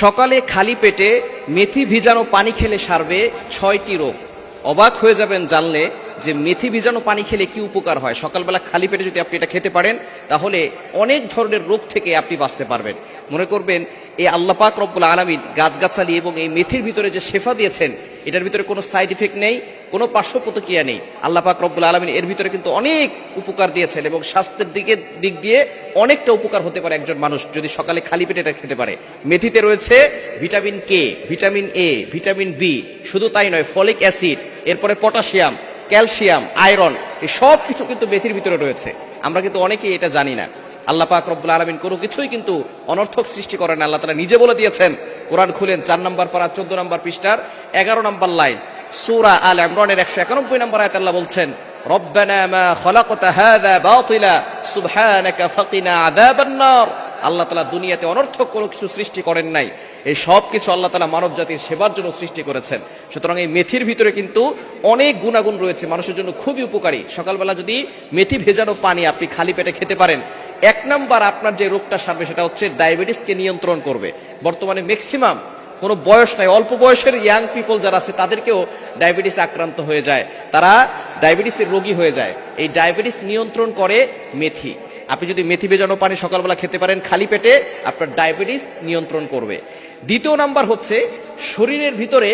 সকালে খালি পেটে মেথি ভিজানো পানি খেলে সারবে ছয়টি রোগ। অবাক হয়ে যাবেন জানলে যে মেথি ভিজানো পানি খেলে কি উপকার হয়? সকালবেলা খালি পেটে যদি আপনি এটা খেতে পারেন, তাহলে অনেক ধরনের রোগ থেকে আপনি বাঁচতে পারবেন। মনে করবেন, এই আল্লাপাক রব্বুল আলমিন গাছগাছালি এবং এই মেথির ভিতরে যে শেফা দিয়েছেন, এটার ভিতরে কোনো সাইড ইফেক্ট নেই, কোনো পার্শ্ব প্রতিক্রিয়া নেই। আল্লাহ পাক রব্বুল আলমিন এর ভিতরে কিন্তু অনেক উপকার দিয়েছেন এবং স্বাস্থ্যের দিকে, দিক দিয়ে অনেকটা উপকার হতে পারে একজন মানুষ যদি সকালে খালি পেটে এটা খেতে পারে। মেথিতে রয়েছে vitamin K, vitamin A, vitamin B, শুধু তাই নয়, ফলিক অ্যাসিড, এরপরে পটাশিয়াম। ক্যালসিয়াম, আয়রন, এই সব কিছু কিন্তু মেথির ভিতরে রয়েছে। আমরা কিন্তু অনেকেই এটা জানি না। আল্লাহ পাক রব্বুল আলমিন কোনো কিছুই কিন্তু অনর্থক সৃষ্টি করেন আল্লাহ তালা নিজে বলে দিয়েছেন, কোরআন খুলেন চার নম্বর পারা, চোদ্দ নম্বর পৃষ্ঠার, এগারো নম্বর লাইন। সুরা আল ইমরানের একশো একানব্বই নম্বর আয়াত আল্লাহ বলছেন, রব্বানা মা খলাকতা হাযা বাতিলা, সুবহানাকা ফাকিনা আযাবান নার। আল্লাহ তালা দুনিয়াতে অনর্থক কোনো কিছু সৃষ্টি করেন নাই। এই সব কিছু আল্লাহ তালা মানব জাতির সেবার জন্য সৃষ্টি করেছেন। সুতরাং এই মেথির ভিতরে কিন্তু অনেক গুণাগুণ রয়েছে, মানুষের জন্য খুবই উপকারী। সকালবেলা যদি মেথি ভেজানো পানি আপনি খালি পেটে খেতে পারেন, এক নাম্বার আপনার যে রোগটা সারবে সেটা হচ্ছে ডায়াবেটিসকে নিয়ন্ত্রণ করবে। বর্তমানে ম্যাক্সিমাম কোনো বয়স নাই, অল্প বয়সের ইয়াং পিপল যারা আছে তাদেরকেও ডায়াবেটিস আক্রান্ত হয়ে যায়। তারা ডায়াবেটিসের রোগী হয়ে যায়। এই ডায়াবেটিস নিয়ন্ত্রণ করে মেথি। আপনি যদি মেথি ভেজানো পানি সকালবেলা খেতে পারেন খালি পেটে, আপনার ডায়াবেটিস নিয়ন্ত্রণ করবে। দ্বিতীয় নাম্বার হচ্ছে, শরীরের ভিতরে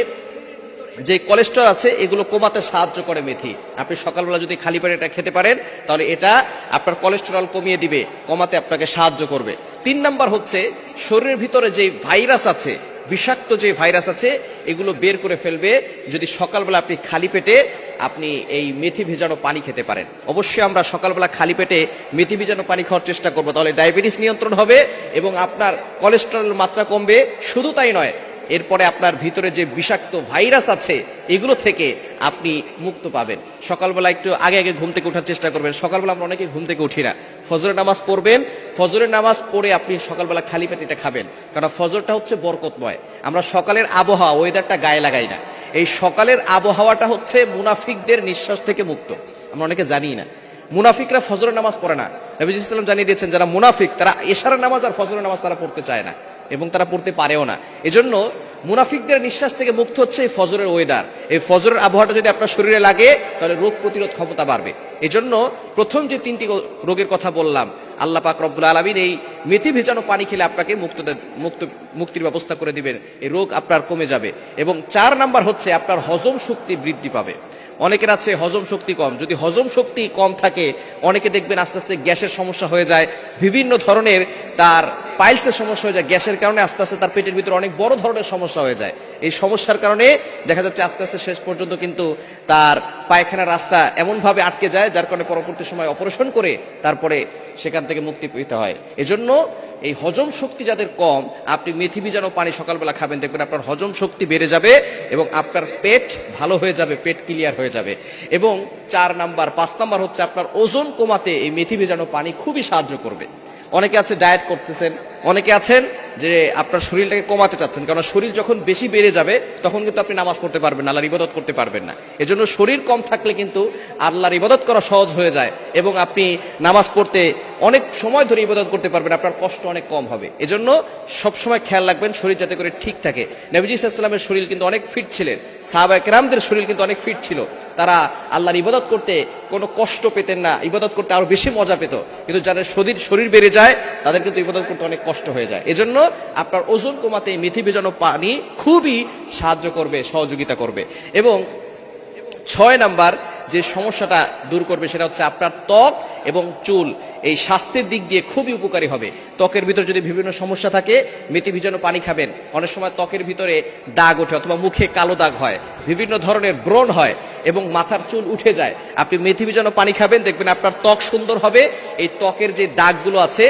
যে কোলেস্ট্রল আছে, এগুলো কমাতে সাহায্য করে মেথি। আপনি সকালবেলা যদি খালি পেটে এটা খেতে পারেন, তাহলে এটা আপনার কোলেস্টেরল কমিয়ে দিবে, কমাতে আপনাকে সাহায্য করবে। তিন নাম্বার হচ্ছে, শরীরের ভিতরে যে ভাইরাস আছে, বিষাক্ত যে ভাইরাস আছে, এগুলো বের করে ফেলবে। যদি সকালবেলা আপনি খালি পেটে আপনি এই মেথি ভেজানো পানি খেতে পারেন। অবশ্যই আমরা সকালবেলা খালি পেটে মেথি ভেজানো পানি খাওয়ার চেষ্টা করব। তাহলে ডায়াবেটিস নিয়ন্ত্রণ হবে এবং আপনার কোলেস্টেরলের মাত্রা কমবে। শুধু তাই নয়, এরপরে আপনার ভিতরে যে বিষাক্ত ভাইরাস আছে, এগুলো থেকে আপনি মুক্ত পাবেন। সকালবেলা একটু আগে আগে ঘুম থেকে ওঠার চেষ্টা করবেন। সকালবেলা আমরা অনেকে ঘুম থেকে উঠি না। ফজরের নামাজ পড়বেন। ফজরের নামাজ পড়ে আপনি সকালবেলা খালি পেটে এটা খাবেন। কারণ ফজরটা হচ্ছে বরকতময়। আমরা সকালের আবহাওয়া ওয়েদারটা গায়ে লাগাই না। এই সকালের আবহাওয়াটা হচ্ছে মুনাফিকদের নিঃশ্বাস থেকে মুক্ত। আমরা অনেকে জানি না। মুনাফিকরা ফজরের নামাজ পড়ে না। নবীজ জানিয়ে দিয়েছেন, যারা মুনাফিক, তারা এশারের নামাজ আর ফজরের নামাজ তারা পড়তে চায় না এবং তারা পড়তে পারেও না। এজন্য মুনাফিকদের নিঃশ্বাস থেকে মুক্ত হচ্ছে এই ফজরের ওয়েদার এই ফজরের আবহাওয়াটা যদি আপনার শরীরে লাগে, তাহলে রোগ প্রতিরোধ ক্ষমতা বাড়বে। এজন্য প্রথম যে তিনটি রোগের কথা বললাম আল্লাহ পাক রব্বুল আলমিন এই মেথি ভেজানো পানি খেলে আপনাকে মুক্ত মুক্ত মুক্তির ব্যবস্থা করে দিবেন। এই রোগ আপনার কমে যাবে এবং চার নাম্বার হচ্ছে আপনার হজম শক্তি বৃদ্ধি পাবে। অনেকের আছে হজম শক্তি কম। যদি হজম শক্তি কম থাকে, অনেকে দেখবেন আস্তে আস্তে গ্যাসের সমস্যা হয়ে যায়। বিভিন্ন ধরনের তার পাইলসের সমস্যা হয়ে যায়, গ্যাসের কারণে আস্তে আস্তে তার পেটের ভিতরে অনেক বড় ধরনের সমস্যা হয়ে যায়। এই সমস্যার কারণে দেখা যাচ্ছে আস্তে আস্তে শেষ পর্যন্ত কিন্তু তার পায়খানার রাস্তা এমনভাবে আটকে যায়, যার কারণে পরবর্তী সময় অপারেশন করে তারপরে সেখান থেকে মুক্তি পেতে হয়। এজন্য এই হজম শক্তি যাদের কম, আপনি মেথি ভিজানো পানি সকালবেলা খাবেন, দেখবেন আপনার হজম শক্তি বেড়ে যাবে এবং আপনার পেট ভালো হয়ে যাবে, পেট ক্লিয়ার হয়ে যাবে। এবং চার নাম্বার, পাঁচ নাম্বার হচ্ছে আপনার ওজন কমাতে এই মেথি ভেজানো পানি খুবই সাহায্য করবে। অনেকে আছে ডায়েট করতেছেন, অনেকে আছেন যে আপনার শরীরটাকে কমাতে চাচ্ছেন কারণ শরীর যখন বেশি বেড়ে যাবে, তখন কিন্তু আপনি নামাজ পড়তে পারবেন না, আল্লাহর ইবাদত করতে পারবেন না। এজন্য শরীর কম থাকলে কিন্তু আল্লাহর ইবাদত করা সহজ হয়ে যায় এবং আপনি নামাজ পড়তে অনেক সময় ধরে ইবাদত করতে পারবেন, আপনার কষ্ট অনেক কম হবে। এজন্য সবসময় খেয়াল রাখবেন, শরীর যাতে করে ঠিক থাকে। নবীজি ইসলামের শরীর কিন্তু অনেক ফিট ছিলেন। সাহাবা শরীর কিন্তু অনেক ফিট ছিল। তারা আল্লাহর ইবাদত করতে কোনো কষ্ট পেতেন না, ইবাদত করতে আরও বেশি মজা পেত। কিন্তু যাদের শরীর শরীর বেড়ে যায় তাদের কিন্তু ইবাদত করতে অনেক কষ্ট হয়ে যায়। এজন্য আপনার ওজন কমাতে মেথি ভেজানো পানি খুবই সাহায্য করবে, সহযোগিতা করবে। এবং ছয় নাম্বার যে সমস্যাটা দূর করবে সেটা হচ্ছে আপনার ত্বক এবং চুল। এই স্বাস্থ্যের দিক দিয়ে খুবই উপকারী হবে। ত্বকের ভিতর যদি বিভিন্ন সমস্যা থাকে, মেথি ভিজানো পানি খাবেন। অনেক সময় ত্বকের ভিতরে দাগ ওঠে অথবা মুখে কালো দাগ হয়। বিভিন্ন ধরনের ব্রণ হয় এবং মাথার চুল উঠে যায়। আপনি মেথি ভিজানো পানি খাবেন, দেখবেন আপনার ত্বক সুন্দর হবে। এই ত্বকের যে দাগগুলো আছে,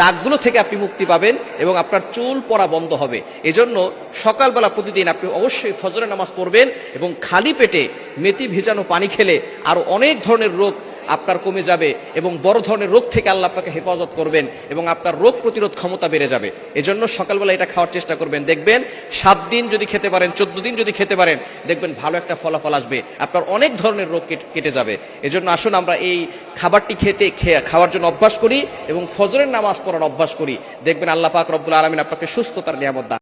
দাগগুলো থেকে আপনি মুক্তি পাবেন এবং আপনার চুল পড়া বন্ধ হবে। এজন্য সকালবেলা প্রতিদিন আপনি অবশ্যই ফজরের নামাজ পড়বেন এবং খালি পেটে মেথি ভেজানো পানি খেলে আরও অনেক ধরনের রোগ আপনার কমে যাবে এবং বড় ধরনের রোগ থেকে আল্লাহ আপনাকে হেফাজত করবেন এবং আপনার রোগ প্রতিরোধ ক্ষমতা বেড়ে যাবে। এজন্য সকালবেলা এটা খাওয়ার চেষ্টা করবেন। দেখবেন সাত দিন যদি খেতে পারেন, চোদ্দ দিন যদি খেতে পারেন, দেখবেন ভালো একটা ফলাফল আসবে। আপনার অনেক ধরনের রোগ কেটে- যাবে। এজন্য আসুন আমরা এই খাবারটি খেতে খাওয়ার জন্য অভ্যাস করি এবং ফজরের নামাজ পড়ার অভ্যাস করি। দেখবেন আল্লাহ পাক রব্বুল আলমিন আপনাকে সুস্থতার নিয়ামত